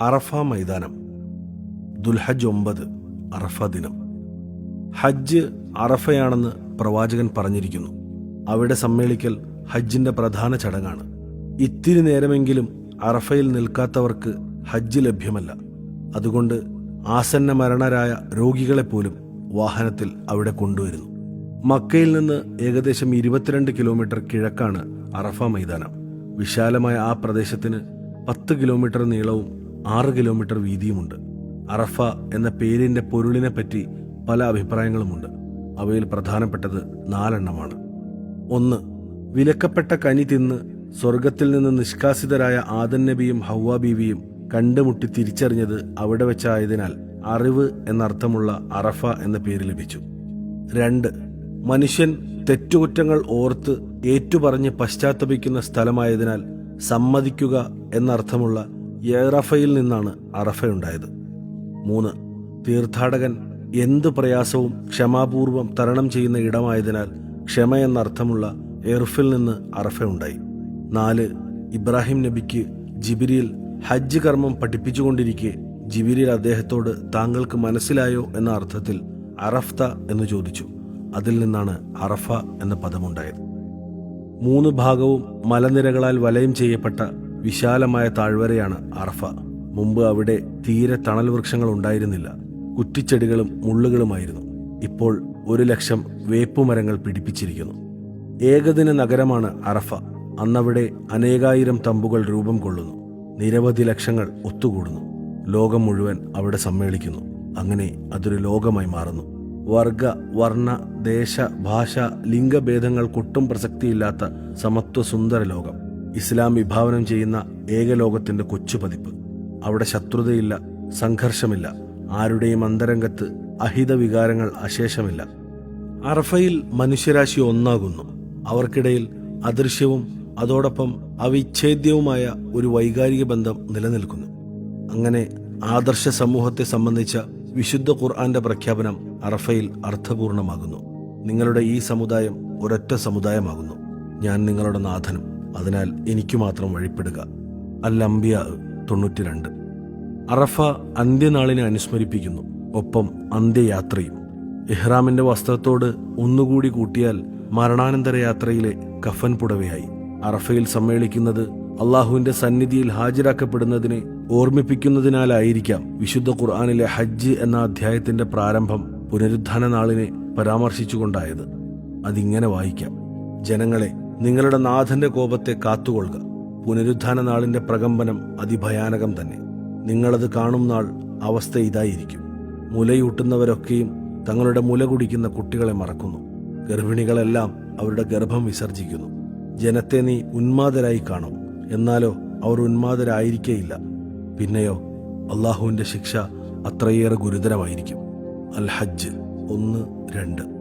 അറഫ മൈതാനം. ദുൽഹജ് ഒമ്പത് അറഫ ദിനം. ഹജ്ജ് അറഫയാണെന്ന് പ്രവാചകൻ പറഞ്ഞിരിക്കുന്നു. അവിടെ സമ്മേളിക്കൽ ഹജ്ജിന്റെ പ്രധാന ചടങ്ങാണ്. ഇത്തിരി നേരമെങ്കിലും അറഫയിൽ നിൽക്കാത്തവർക്ക് ഹജ്ജ് ലഭ്യമല്ല. അതുകൊണ്ട് ആസന്ന മരണരായ രോഗികളെപ്പോലും വാഹനത്തിൽ അവിടെ കൊണ്ടുവരുന്നു. മക്കയിൽ നിന്ന് ഏകദേശം ഇരുപത്തിരണ്ട് കിലോമീറ്റർ കിഴക്കാണ് അറഫ മൈതാനം. വിശാലമായ ആ പ്രദേശത്തിന് പത്ത് കിലോമീറ്റർ നീളവും ആറ് കിലോമീറ്റർ വീതിയുമുണ്ട്. അറഫ എന്ന പേരിന്റെ പൊരുളിനെ പറ്റി പല അഭിപ്രായങ്ങളുമുണ്ട്. അവയിൽ പ്രധാനപ്പെട്ടത് നാലെണ്ണമാണ്. ഒന്ന് വിലക്കപ്പെട്ട കനി തിന്ന് സ്വർഗത്തിൽ നിന്ന് നിഷ്കാസിതരായ ആദൻ നബിയും ഹൗവ ബീവിയും കണ്ടുമുട്ടി തിരിച്ചറിഞ്ഞത് അവിടെ വെച്ചായതിനാൽ അറിവ് എന്നർത്ഥമുള്ള അറഫ എന്ന പേര് ലഭിച്ചു. രണ്ട് മനുഷ്യൻ തെറ്റുകുറ്റങ്ങൾ ഓർത്ത് ഏറ്റുപറഞ്ഞ് പശ്ചാത്തപിക്കുന്ന സ്ഥലമായതിനാൽ സമ്മതിക്കുക എന്നർത്ഥമുള്ള യറഫയിൽ നിന്നാണ് അറഫയുണ്ടായത് മൂന്ന് തീർത്ഥാടകൻ എന്ത് പ്രയാസവും ക്ഷമാപൂർവം തരണം ചെയ്യുന്ന ഇടമായതിനാൽ ക്ഷമ എന്നർത്ഥമുള്ള എർഫിൽ നിന്ന് അറഫയുണ്ടായി നാല് ഇബ്രാഹിം നബിക്ക് ജിബിരിയിൽ ഹജ്ജ് കർമ്മം പഠിപ്പിച്ചുകൊണ്ടിരിക്കെ ജിബിരിൽ അദ്ദേഹത്തോട് താങ്കൾക്ക് മനസ്സിലായോ എന്ന അർത്ഥത്തിൽ അറഫ്ത എന്ന് ചോദിച്ചു. അതിൽ നിന്നാണ് അറഫ എന്ന പദമുണ്ടായത്. മൂന്ന് ഭാഗവും മലനിരകളാൽ വലയം ചെയ്യപ്പെട്ട വിശാലമായ താഴ്വരയാണ് അറഫ. മുമ്പ് അവിടെ തീരെ തണൽ വൃക്ഷങ്ങൾ ഉണ്ടായിരുന്നില്ല. കുറ്റിച്ചെടികളും മുള്ളുകളുമായിരുന്നു. ഇപ്പോൾ ഒരു ലക്ഷം വേപ്പുമരങ്ങൾ പിടിപ്പിച്ചിരിക്കുന്നു. ഏകദിന നഗരമാണ് അറഫ. അന്നവിടെ അനേകായിരം തമ്പുകൾ രൂപം കൊള്ളുന്നു. നിരവധി ലക്ഷങ്ങൾ ഒത്തുകൂടുന്നു. ലോകം മുഴുവൻ അവിടെ സമ്മേളിക്കുന്നു. അങ്ങനെ അതൊരു ലോകമായി മാറുന്നു. വർഗ വർണ ദേശ ഭാഷ ലിംഗഭേദങ്ങൾക്കൊട്ടും പ്രസക്തിയില്ലാത്ത സമത്വസുന്ദര ലോകം. ഇസ്ലാം വിഭാവനം ചെയ്യുന്ന ഏകലോകത്തിന്റെ കൊച്ചുപതിപ്പ്. അവിടെ ശത്രുതയില്ല സംഘർഷമില്ല. ആരുടെയും അന്തരംഗത്ത് അഹിത വികാരങ്ങൾ അശേഷമില്ല. അറഫയിൽ മനുഷ്യരാശി ഒന്നാകുന്നു. അവർക്കിടയിൽ അദൃശ്യവും അതോടൊപ്പം അവിച്ഛേദ്യവുമായ ഒരു വൈകാരിക ബന്ധം നിലനിൽക്കുന്നു. അങ്ങനെ ആദർശ സമൂഹത്തെ സംബന്ധിച്ച വിശുദ്ധ ഖുർആന്റെ പ്രഖ്യാപനം അറഫയിൽ അർത്ഥപൂർണമാകുന്നു. നിങ്ങളുടെ ഈ സമുദായം ഒരൊറ്റ സമുദായമാകുന്നു. ഞാൻ നിങ്ങളുടെ നാഥനും. അതിനാൽ എനിക്ക് മാത്രം വഴിപ്പെടുക. അൽ അംബിയ തൊണ്ണൂറ്റിരണ്ട്. അറഫ അന്ത്യനാളിനെ അനുസ്മരിപ്പിക്കുന്നു. ഒപ്പം അന്ത്യയാത്രയും. ഇഹ്റാമിന്റെ വസ്ത്രത്തോട് ഒന്നുകൂടി കൂട്ടിയാൽ മരണാനന്തര യാത്രയിലെ കഫൻ പുടവയായി. അറഫയിൽ സമ്മേളിക്കുന്നത് അള്ളാഹുവിന്റെ സന്നിധിയിൽ ഹാജരാക്കപ്പെടുന്നതിനെ ഓർമ്മിപ്പിക്കുന്നതിനാലായിരിക്കാം വിശുദ്ധ ഖുർആാനിലെ ഹജ്ജ് എന്ന അധ്യായത്തിന്റെ പ്രാരംഭം പുനരുദ്ധാന നാളിനെ പരാമർശിച്ചുകൊണ്ടായത്. അതിങ്ങനെ വായിക്കാം. ജനങ്ങളെ നിങ്ങളുടെ നാഥന്റെ കോപത്തെ കാത്തുകൊള്ളുക. പുനരുദ്ധാന നാളിന്റെ പ്രകമ്പനം അതിഭയാനകം തന്നെ. നിങ്ങളത് കാണും നാൾ അവസ്ഥ ഇതായിരിക്കും. മുലയൂട്ടുന്നവരൊക്കെയും തങ്ങളുടെ മുല കുടിക്കുന്ന കുട്ടികളെ മറക്കുന്നു. ഗർഭിണികളെല്ലാം അവരുടെ ഗർഭം വിസർജിക്കുന്നു. ജനത്തെ നീ ഉന്മാദരായി കാണും. എന്നാലോ അവർ ഉന്മാദരായിരിക്കേയില്ല. പിന്നെയോ അള്ളാഹുവിന്റെ ശിക്ഷ അത്രയേറെ ഗുരുതരമായിരിക്കും. അൽ ഹജ്ജ് ഒന്ന് രണ്ട്.